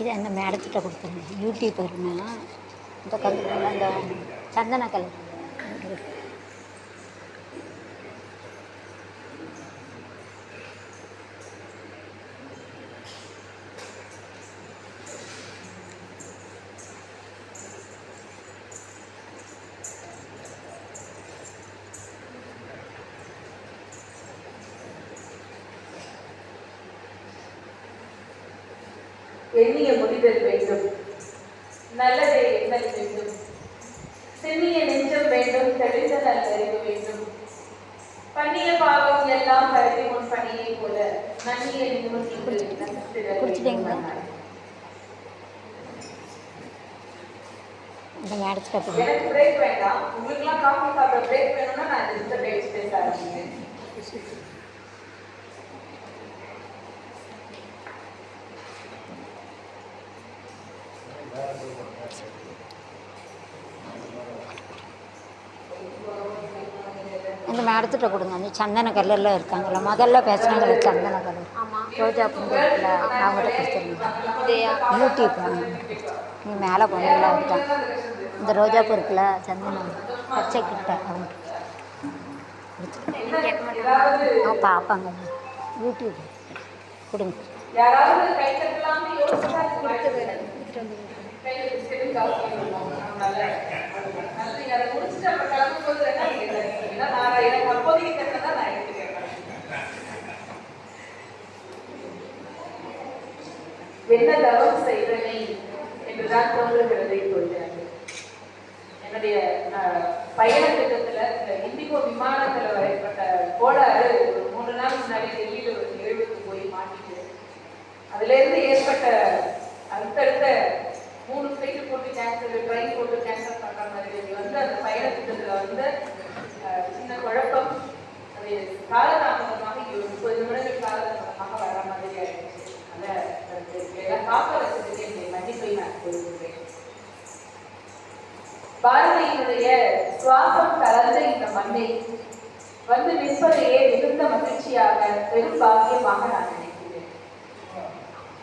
இது அந்த மேடத்திட்ட கொடுத்துருங்க யூடியூப் இருந்தேன் இந்த கலர் அந்த சந்தன கலர் எண்ணிய முடிதல் வேண்டும். நல்லதே எண்ணல் வேண்டும் சின்னிய நெஞ்சம் வேண்டும் தெளிந்த நல்லறிவு வேண்டும். பண்ணிய பாவம் எல்லாம் கருதி முன் பணியை போல நன்னிய எனக்கு பிரேக் வேண்டாம். உங்களுக்குலாம் காஃபி சாப்பிட பிரேக் வேணும்னா நான் இந்த பேச ஆரம்பிக்கிறேன். இந்த மேடத்திட்ட கொடுங்க. அந்த சந்தன கலரில் இருக்காங்கல்ல. முதல்ல பேசுனாங்கல்ல சந்தன கலர் ரோஜா இருக்குல்ல அவங்கள்ட்ட கொடுத்துருங்க யூடியூப் நீ மேலே போனீங்களா இருக்கான் இந்த ரோஜா பூ இருக்குல்ல சந்தனம். பச்சை கிட்ட அவங்க அவன் பார்ப்பாங்க. யூடியூப் கொடுங்க. யாராவது கை நல்ல நல்ல அதை முடிச்சுட்டு அப்புறம் கிளம்பும்போது வேணா நான் எனக்கு அப்போதைக்கு நான் எடுத்துக்கிறேன் என்ன தவம் செய்தனை என்றுதான் தோன்றுகிறது இப்பொழுது என்னுடைய பயண திட்டத்துல இந்த இண்டிகோ விமானத்துல வரைப்பட்ட கோளாறு ஒரு மூணு நாள் முன்னாடி டெல்லியில ஒரு நிகழ்வுக்கு போய் மாட்டிட்டு அதுல இருந்து ஏற்பட்ட அடுத்தடுத்த மூணு ஃப்ளைட்டு போட்டு கேன்சல் ட்ரெயின் போட்டு கேன்சல் பண்ற மாதிரி இது வந்து அந்த பயண வந்து சின்ன குழப்பம். அது காலதாமதமாக இரு- முப்பது நிமிடங்கள் காலதாமதமாக வர மாதிரி ஆயிடுச்சு. அதை எல்லாம் காக்க வச்சதுக்கு என்னை மன்னிப்பை நான் கொடுக்கிறேன். பாரதியினுடைய சுவாசம் கலந்த இந்த மண்ணை வந்து நிற்பதையே மிகுந்த மகிழ்ச்சியாக பெரும் பாக்கியமாக நான் நினைக்கிறேன்.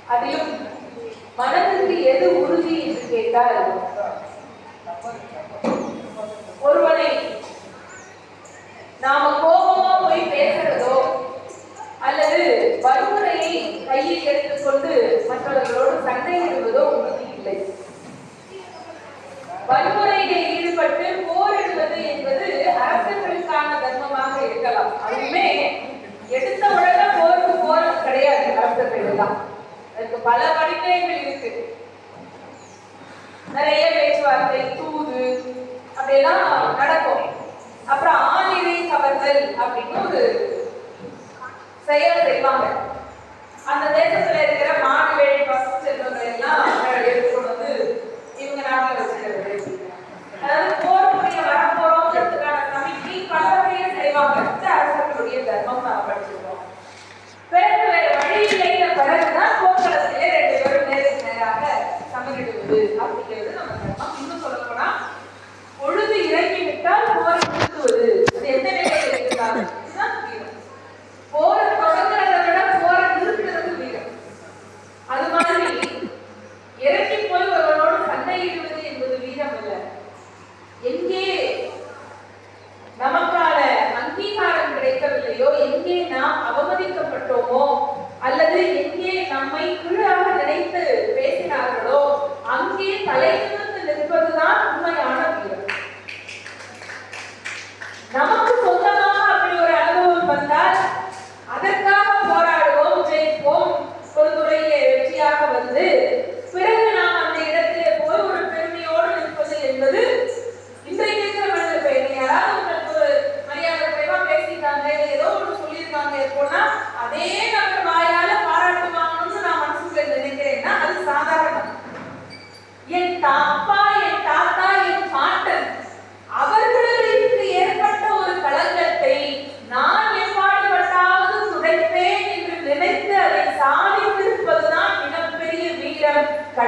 அதிலும் மனதிற்கு எது உறுதி என்று கேட்டால் ஒருவனை நாம கோபமா போய் பேசுறதோ அல்லது வன்முறையை கையில் எடுத்துக்கொண்டு நிறைய பேச்சுவார்த்தை தூது அப்படியெல்லாம் நடக்கும். அப்புறம் ஆணிரை கவர்தல் அப்படின்னு ஒரு செயல் செய்வாங்க. எங்கே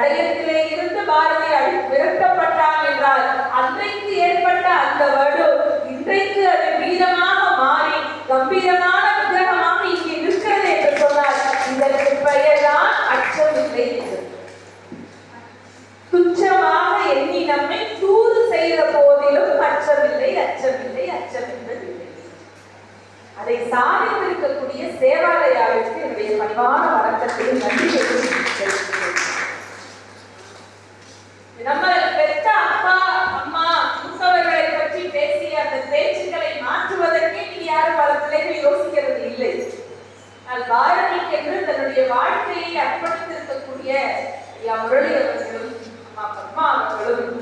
வெள்ளத்திலே இருந்து பாரதி விரட்டப்பட்டான் என்றால் அன்றைக்கு ஏற்பட்ட அந்த வடு இன்றைக்கு அது வீரமாக மாறி கம்பீரமான விக்கிரகமாக இங்கே நிற்கிறது என்று சொன்னார். இதற்கு பெயர்தான் அச்சமில்லை துச்சமாக எண்ணி நம்மை தூது செய்த போதிலும் அச்சமில்லை அச்சமில்லை அச்சமின்றதில்லை அதை சாதித்திருக்கக்கூடிய சேவாலயாவிற்கு என்னுடைய பணிவான வணக்கத்தையும் நன்றி தெரிவிக்கிறேன் நம்ம பெற்ற அப்பா அம்மா மூத்தவர்களை பற்றி பேசிய அந்த பேச்சுக்களை மாற்றுவதற்கே யாரும் பல பிள்ளைகள் யோசிக்கிறது இல்லை. அது பாரதிக்கு என்று தன்னுடைய வாழ்க்கையை அர்ப்பணித்திருக்கக்கூடிய ஐயா முரளி அவர்களும் அம்மா பத்மா அவர்களும்